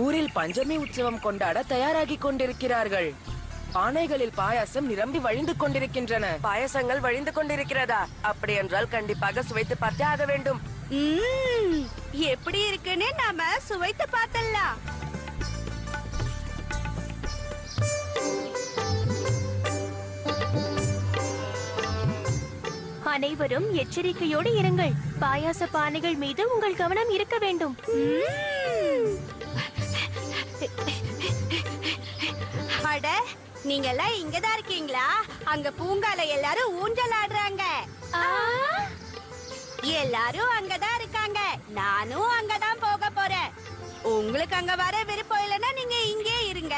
ஊரில் பஞ்சமி உற்சவம் கொண்டாட தயாராகிக் கொண்டிருக்கிறார்கள். பானைகளில் பாயாசம் நிரம்பி வழிந்து கொண்டிருக்கின்றன. பாயசங்கள் வழிந்து கொண்டிருக்கிறதா? அப்படி என்றால் கண்டிப்பாக சுவைத்து பார்த்தே ஆக வேண்டும். எப்படி இருக்குன்னு நாம சுவைத்து பார்த்தலாம் அனைவரும் எச்சரிக்கையோடு இருங்கள். பாயாச பானைகள் மீது உங்கள் கவனம் இருக்க வேண்டும். அட நீங்க எல்லாம் இங்கதான் இருக்கீங்களா? அங்க பூங்கால எல்லாரும் ஊஞ்சல் ஆடுறாங்க. எல்லாரும் அங்கதான் இருக்காங்க. நானும் அங்கதான் போக போறேன். உங்களுக்கு அங்க வர விருப்பம் இல்லைன்னா நீங்க இங்கே இருங்க.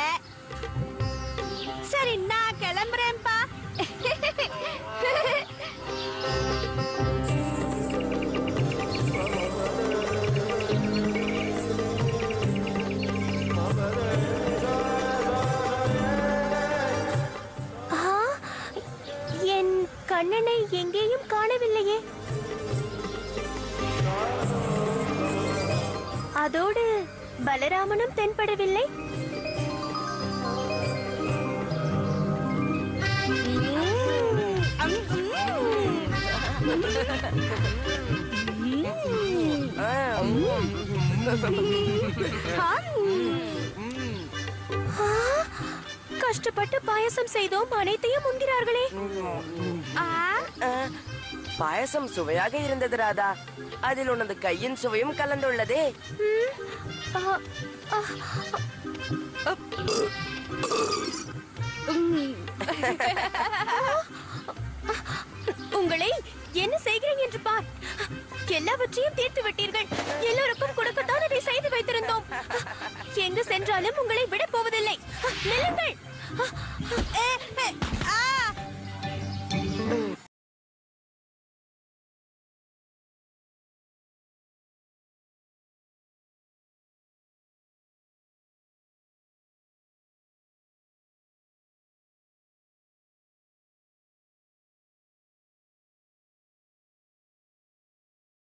கண்ணனை எங்கேயும் காணவில்லையே அதோடு பலராமனும் தென்படவில்லை ஆ, ம். ஆ, கஷ்டப்பட்டு பாயசம் செய்தோம் அனைத்தையும் உண்கிறார்களே. பாயசம் சுவையாக இருந்தது ராதா. அதில் உனது கையின் சுவையும் கலந்துள்ளதே. உங்களை என்ன செய்கிறேன் என்று பார். எல்லாவற்றையும் தீர்த்து விட்டீர்கள். எல்லோருக்கும் கொடுக்கத்தான் இதை செய்து வைத்திருந்தோம். எங்கு சென்றாலும் உங்களை விட போவதில்லை. நில்லுங்கள்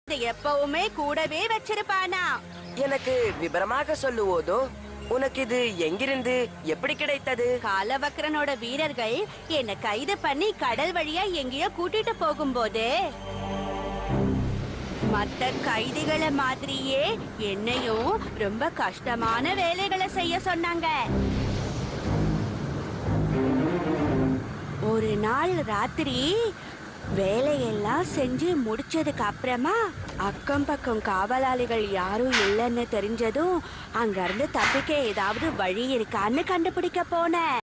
எப்பவுமே கூடவே வச்சிருப்பானா? எனக்கு விபரமாக சொல்லுவோதோ? உனக்கு இது எங்கிருந்து எப்படி கிடைத்தது? காலவக்ரனோட வீரர்கள் என்ன கைது பண்ணி கடல் வழியா எங்கேயோ கூட்டிட்டு போகும்போது மத்த கைதிகளை மாதிரியே என்னையும் ரொம்ப கஷ்டமான வேலைகளை செய்ய சொன்னாங்க. ஒரு நாள் ராத்திரி வேலையெல்லாம் செஞ்சு முடிச்சதுக்கு அப்புறமா அக்கம் பக்கம் காவலாளிகள் யாரும் இல்லைன்னு தெரிஞ்சதும் அங்கிருந்து தப்பிக்க ஏதாவது வழி இருக்கான்னு கண்டுபிடிக்க போனேன்.